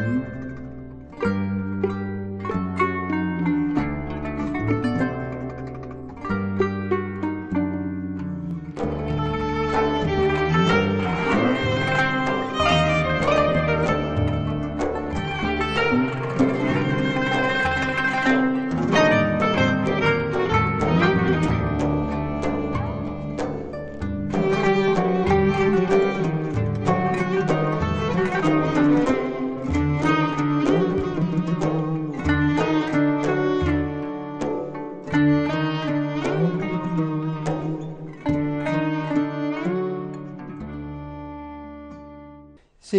Mm-hmm.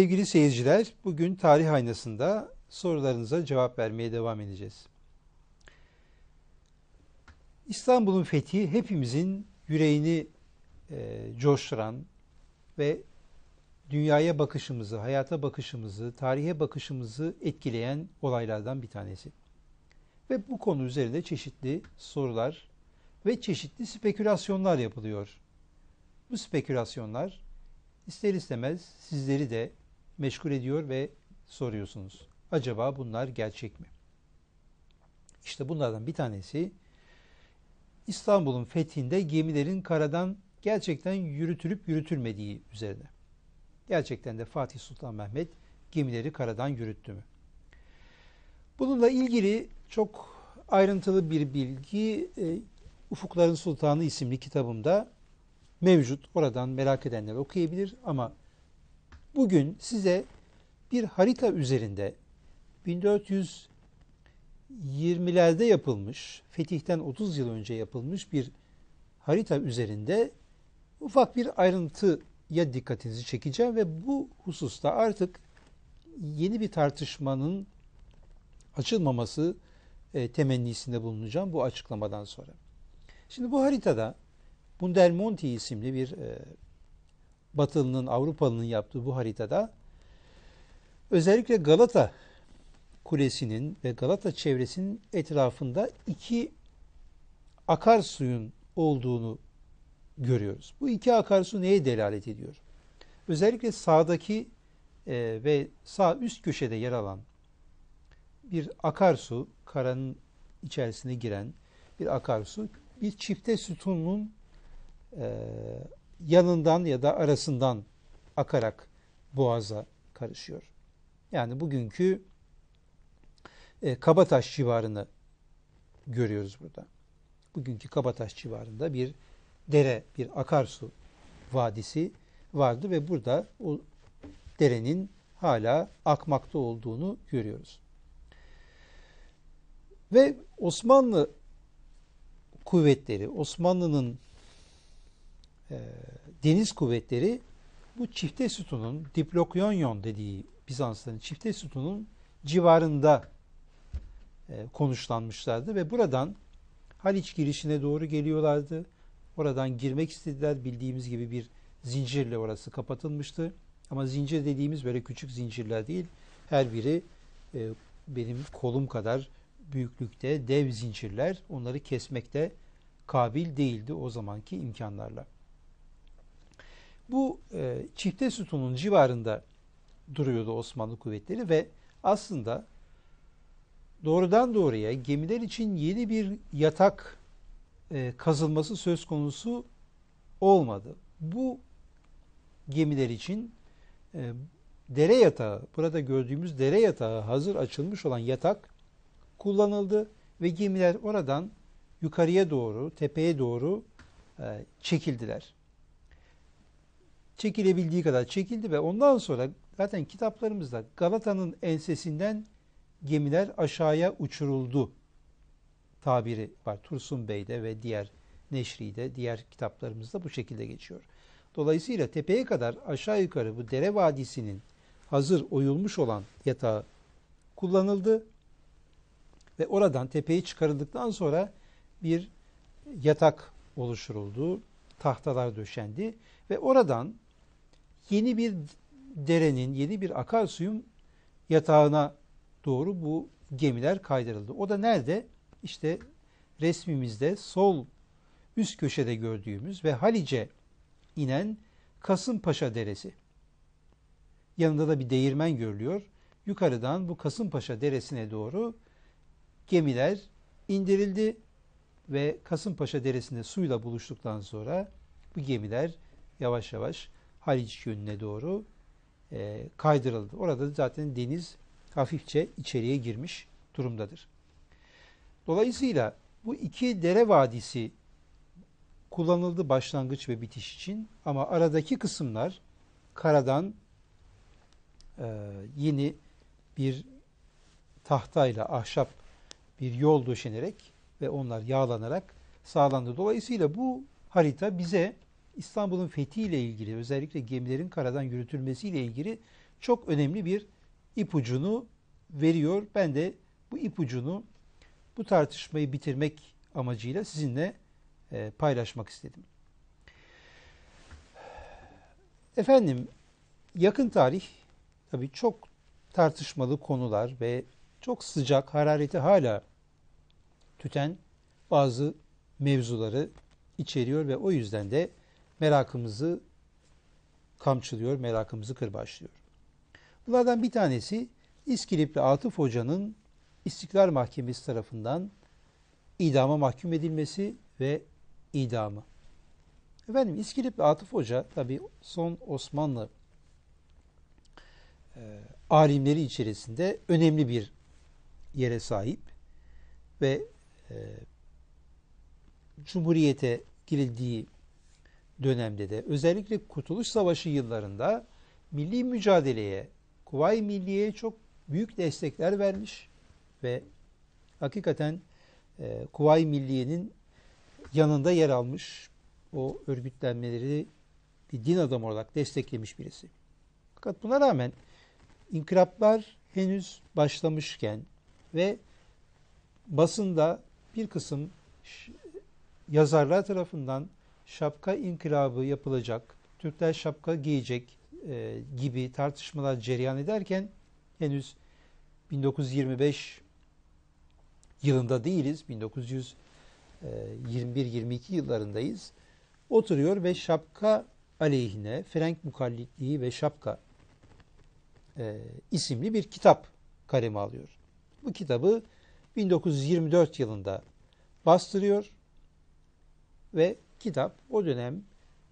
Sevgili seyirciler, bugün tarih aynasında sorularınıza cevap vermeye devam edeceğiz. İstanbul'un fethi hepimizin yüreğini e, coşturan ve dünyaya bakışımızı, hayata bakışımızı, tarihe bakışımızı etkileyen olaylardan bir tanesi. Ve bu konu üzerinde çeşitli sorular ve çeşitli spekülasyonlar yapılıyor. Bu spekülasyonlar ister istemez sizleri de meşgul ediyor ve soruyorsunuz. Acaba bunlar gerçek mi? İşte bunlardan bir tanesi İstanbul'un fethinde gemilerin karadan gerçekten yürütülüp yürütülmediği üzerine. Gerçekten de Fatih Sultan Mehmet gemileri karadan yürüttü mü? Bununla ilgili çok ayrıntılı bir bilgi e, Ufukların Sultanı isimli kitabımda mevcut. Oradan merak edenler okuyabilir ama bugün size bir harita üzerinde 1420'lerde yapılmış, fetihten 30 yıl önce yapılmış bir harita üzerinde ufak bir ayrıntıya dikkatinizi çekeceğim ve bu hususta artık yeni bir tartışmanın açılmaması e, temennisinde bulunacağım bu açıklamadan sonra. Şimdi bu haritada Bundelmonti isimli bir e, Batılı'nın, Avrupalı'nın yaptığı bu haritada özellikle Galata Kulesi'nin ve Galata çevresinin etrafında iki akarsuyun olduğunu görüyoruz. Bu iki akarsu neye delalet ediyor? Özellikle sağdaki e, ve sağ üst köşede yer alan bir akarsu, karanın içerisine giren bir akarsu, bir çifte sütunun e, yanından ya da arasından akarak boğaza karışıyor. Yani bugünkü e, Kabataş civarını görüyoruz burada. Bugünkü Kabataş civarında bir dere, bir akarsu vadisi vardı ve burada o derenin hala akmakta olduğunu görüyoruz. Ve Osmanlı kuvvetleri, Osmanlı'nın e, deniz kuvvetleri bu çifte sütunun diplokyonyon dediği Bizansların çifte sütunun civarında e, konuşlanmışlardı ve buradan Haliç girişine doğru geliyorlardı. Oradan girmek istediler. Bildiğimiz gibi bir zincirle orası kapatılmıştı. Ama zincir dediğimiz böyle küçük zincirler değil. Her biri e, benim kolum kadar büyüklükte dev zincirler. Onları kesmekte kabil değildi o zamanki imkanlarla. Bu e, çifte sütunun civarında duruyordu Osmanlı kuvvetleri ve aslında doğrudan doğruya gemiler için yeni bir yatak e, kazılması söz konusu olmadı. Bu gemiler için e, dere yatağı, burada gördüğümüz dere yatağı hazır açılmış olan yatak kullanıldı ve gemiler oradan yukarıya doğru, tepeye doğru e, çekildiler çekilebildiği kadar çekildi ve ondan sonra zaten kitaplarımızda Galata'nın ensesinden gemiler aşağıya uçuruldu tabiri var. Tursun Bey'de ve diğer Neşri'de, diğer kitaplarımızda bu şekilde geçiyor. Dolayısıyla tepeye kadar aşağı yukarı bu dere vadisinin hazır oyulmuş olan yatağı kullanıldı ve oradan tepeye çıkarıldıktan sonra bir yatak oluşturuldu, tahtalar döşendi ve oradan yeni bir derenin, yeni bir akarsuyun yatağına doğru bu gemiler kaydırıldı. O da nerede? İşte resmimizde sol üst köşede gördüğümüz ve Halice inen Kasımpaşa Deresi. Yanında da bir değirmen görülüyor yukarıdan bu Kasımpaşa Deresi'ne doğru gemiler indirildi ve Kasımpaşa Deresi'nde suyla buluştuktan sonra bu gemiler yavaş yavaş Haliç yönüne doğru e, kaydırıldı. Orada zaten deniz hafifçe içeriye girmiş durumdadır. Dolayısıyla bu iki dere vadisi kullanıldı başlangıç ve bitiş için ama aradaki kısımlar karadan e, yeni bir tahtayla ahşap bir yol döşenerek ve onlar yağlanarak sağlandı. Dolayısıyla bu harita bize İstanbul'un fethiyle ilgili özellikle gemilerin karadan yürütülmesiyle ilgili çok önemli bir ipucunu veriyor. Ben de bu ipucunu bu tartışmayı bitirmek amacıyla sizinle e, paylaşmak istedim. Efendim yakın tarih tabii çok tartışmalı konular ve çok sıcak harareti hala tüten bazı mevzuları içeriyor ve o yüzden de merakımızı kamçılıyor, merakımızı kırbaçlıyor. Bunlardan bir tanesi İskilipli Atıf Hoca'nın İstiklal Mahkemesi tarafından idama mahkum edilmesi ve idamı. Efendim İskilipli Atıf Hoca tabi son Osmanlı e, alimleri içerisinde önemli bir yere sahip ve e, Cumhuriyete girildiği dönemde de özellikle Kurtuluş Savaşı yıllarında milli mücadeleye, Kuvayi Milliye'ye çok büyük destekler vermiş ve hakikaten e, Kuvayi Milliye'nin yanında yer almış o örgütlenmeleri bir din adamı olarak desteklemiş birisi. Fakat buna rağmen inkılaplar henüz başlamışken ve basında bir kısım yazarlar tarafından şapka inkılabı yapılacak, Türkler şapka giyecek e, gibi tartışmalar cereyan ederken henüz 1925 yılında değiliz. 1921-22 yıllarındayız. Oturuyor ve şapka aleyhine Frank Mukallitliği ve Şapka e, isimli bir kitap kaleme alıyor. Bu kitabı 1924 yılında bastırıyor ve kitap o dönem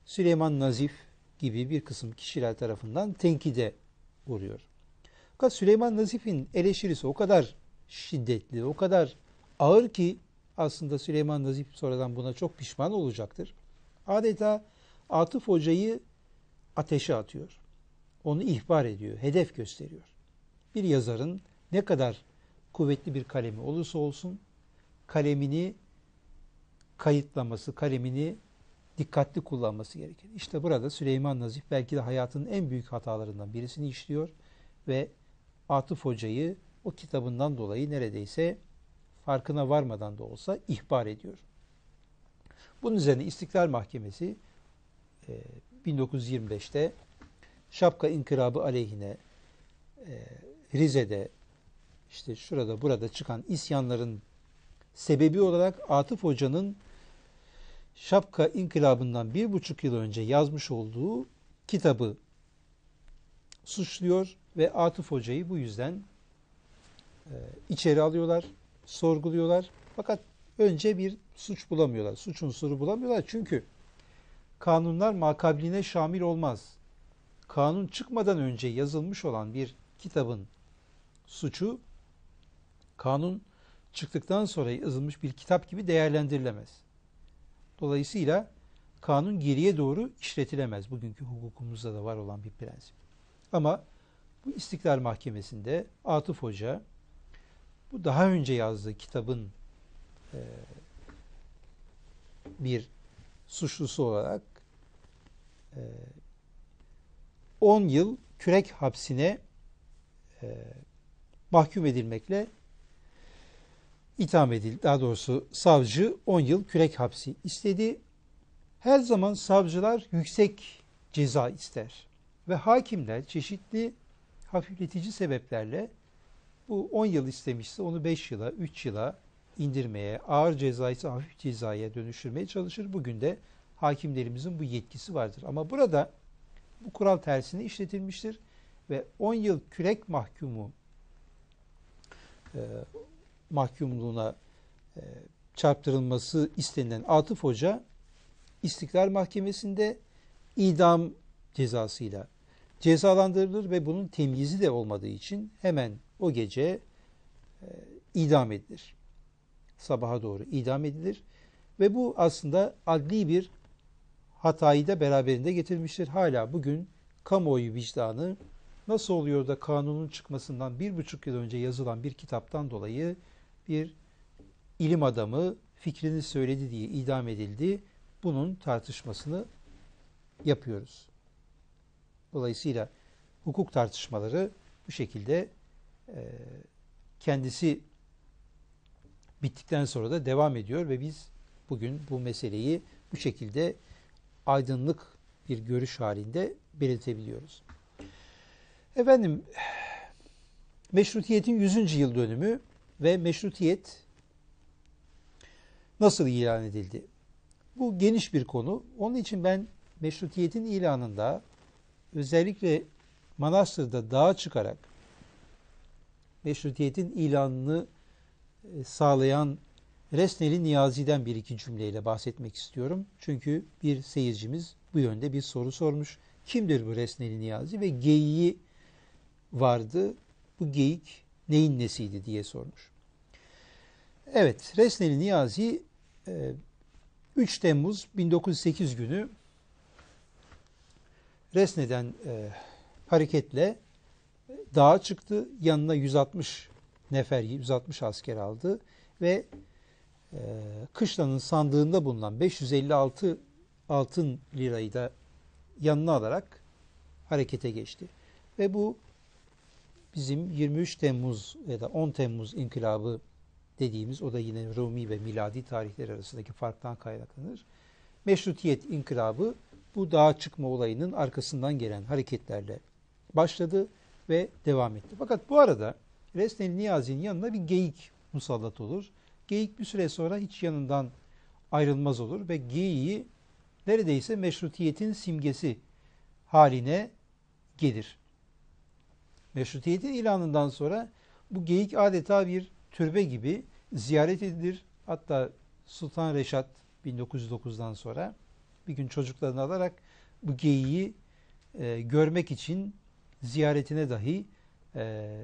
Süleyman Nazif gibi bir kısım kişiler tarafından tenkide uğruyor. Fakat Süleyman Nazif'in eleştirisi o kadar şiddetli, o kadar ağır ki aslında Süleyman Nazif sonradan buna çok pişman olacaktır. Adeta Atıf Hoca'yı ateşe atıyor. Onu ihbar ediyor, hedef gösteriyor. Bir yazarın ne kadar kuvvetli bir kalemi olursa olsun kalemini kayıtlaması, kalemini dikkatli kullanması gerekir. İşte burada Süleyman Nazif belki de hayatının en büyük hatalarından birisini işliyor ve Atıf Hoca'yı o kitabından dolayı neredeyse farkına varmadan da olsa ihbar ediyor. Bunun üzerine İstiklal Mahkemesi 1925'te e, Şapka İnkılabı aleyhine e, Rize'de işte şurada burada çıkan isyanların sebebi olarak Atıf Hoca'nın Şapka İnkılabı'ndan bir buçuk yıl önce yazmış olduğu kitabı suçluyor ve Atıf Hoca'yı bu yüzden e, içeri alıyorlar, sorguluyorlar. Fakat önce bir suç bulamıyorlar, suç unsuru bulamıyorlar çünkü kanunlar makabline şamil olmaz. Kanun çıkmadan önce yazılmış olan bir kitabın suçu kanun çıktıktan sonra yazılmış bir kitap gibi değerlendirilemez. Dolayısıyla kanun geriye doğru işletilemez. Bugünkü hukukumuzda da var olan bir prensip. Ama bu İstiklal Mahkemesi'nde Atıf Hoca bu daha önce yazdığı kitabın e, bir suçlusu olarak e, 10 yıl kürek hapsine e, mahkum edilmekle itham edildi. Daha doğrusu savcı 10 yıl kürek hapsi istedi. Her zaman savcılar yüksek ceza ister. Ve hakimler çeşitli hafifletici sebeplerle bu 10 yıl istemişse onu 5 yıla, 3 yıla indirmeye, ağır ceza ise hafif cezaya dönüştürmeye çalışır. Bugün de hakimlerimizin bu yetkisi vardır. Ama burada bu kural tersine işletilmiştir ve 10 yıl kürek mahkumu e, mahkumluğuna e, çarptırılması istenilen Atıf Hoca İstiklal Mahkemesi'nde idam cezasıyla cezalandırılır ve bunun temyizi de olmadığı için hemen o gece e, idam edilir. Sabaha doğru idam edilir ve bu aslında adli bir hatayı da beraberinde getirmiştir. Hala bugün kamuoyu vicdanı nasıl oluyor da kanunun çıkmasından bir buçuk yıl önce yazılan bir kitaptan dolayı bir ilim adamı fikrini söyledi diye idam edildi. Bunun tartışmasını yapıyoruz. Dolayısıyla hukuk tartışmaları bu şekilde e, kendisi bittikten sonra da devam ediyor ve biz bugün bu meseleyi bu şekilde aydınlık bir görüş halinde belirtebiliyoruz. Efendim, meşrutiyetin 100. yıl dönümü ve meşrutiyet nasıl ilan edildi? Bu geniş bir konu. Onun için ben meşrutiyetin ilanında özellikle Manastır'da dağa çıkarak meşrutiyetin ilanını e, sağlayan Resneli Niyazi'den bir iki cümleyle bahsetmek istiyorum. Çünkü bir seyircimiz bu yönde bir soru sormuş. Kimdir bu Resneli Niyazi ve geyiği vardı. Bu geyik neyin nesiydi diye sormuş. Evet, Resneli Niyazi 3 e, Temmuz 1908 günü Resne'den e, hareketle dağa çıktı. Yanına 160 nefer, 160 asker aldı ve e, kışlanın sandığında bulunan 556 altın lirayı da yanına alarak harekete geçti. Ve bu bizim 23 Temmuz ya da 10 Temmuz inkılabı dediğimiz o da yine Rumi ve miladi tarihler arasındaki farktan kaynaklanır. Meşrutiyet inkılabı bu dağa çıkma olayının arkasından gelen hareketlerle başladı ve devam etti. Fakat bu arada Resnel Niyazi'nin yanına bir geyik musallat olur. Geyik bir süre sonra hiç yanından ayrılmaz olur ve geyiği neredeyse meşrutiyetin simgesi haline gelir. Meşrutiyetin ilanından sonra bu geyik adeta bir türbe gibi ziyaret edilir. Hatta Sultan Reşat 1909'dan sonra bir gün çocuklarını alarak bu geyiği e, görmek için ziyaretine dahi e,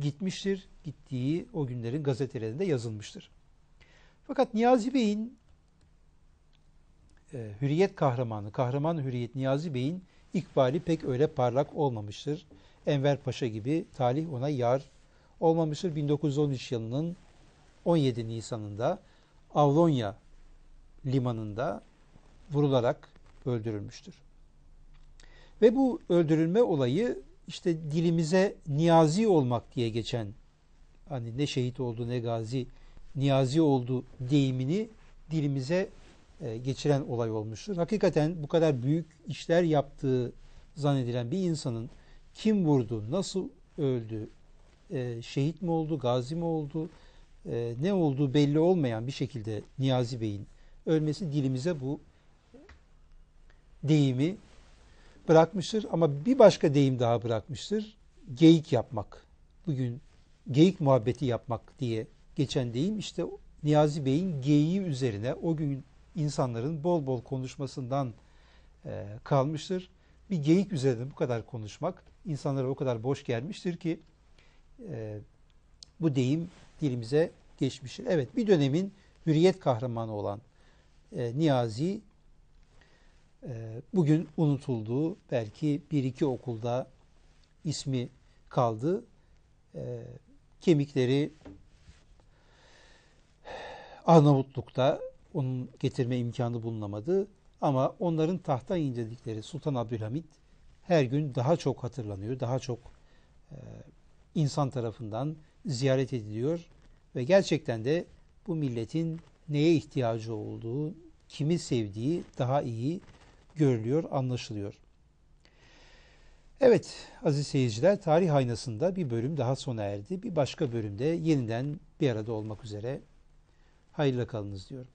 gitmiştir. Gittiği o günlerin gazetelerinde yazılmıştır. Fakat Niyazi Bey'in e, hürriyet kahramanı, kahraman hürriyet Niyazi Bey'in ikbali pek öyle parlak olmamıştır. Enver Paşa gibi talih ona yar olmamıştır. 1913 yılının 17 Nisan'ında Avlonya limanında vurularak öldürülmüştür. Ve bu öldürülme olayı işte dilimize niyazi olmak diye geçen hani ne şehit oldu ne gazi niyazi oldu deyimini dilimize e, geçiren olay olmuştur. Hakikaten bu kadar büyük işler yaptığı zannedilen bir insanın kim vurdu, nasıl öldü, e, şehit mi oldu, gazi mi oldu, e, ne olduğu belli olmayan bir şekilde Niyazi Bey'in ölmesi dilimize bu deyimi bırakmıştır. Ama bir başka deyim daha bırakmıştır. Geyik yapmak. Bugün geyik muhabbeti yapmak diye geçen deyim işte Niyazi Bey'in geyiği üzerine o gün insanların bol bol konuşmasından e, kalmıştır. Bir geyik üzerine bu kadar konuşmak insanlara o kadar boş gelmiştir ki e, bu deyim dilimize geçmiştir. Evet bir dönemin hürriyet kahramanı olan e, Niyazi e, bugün unutulduğu belki bir iki okulda ismi kaldı. E, kemikleri Arnavutluk'ta onun getirme imkanı bulunamadı. Ama onların tahta indirdikleri Sultan Abdülhamit her gün daha çok hatırlanıyor, daha çok e, insan tarafından ziyaret ediliyor ve gerçekten de bu milletin neye ihtiyacı olduğu, kimi sevdiği daha iyi görülüyor, anlaşılıyor. Evet aziz seyirciler tarih aynasında bir bölüm daha sona erdi. Bir başka bölümde yeniden bir arada olmak üzere hayırlı kalınız diyorum.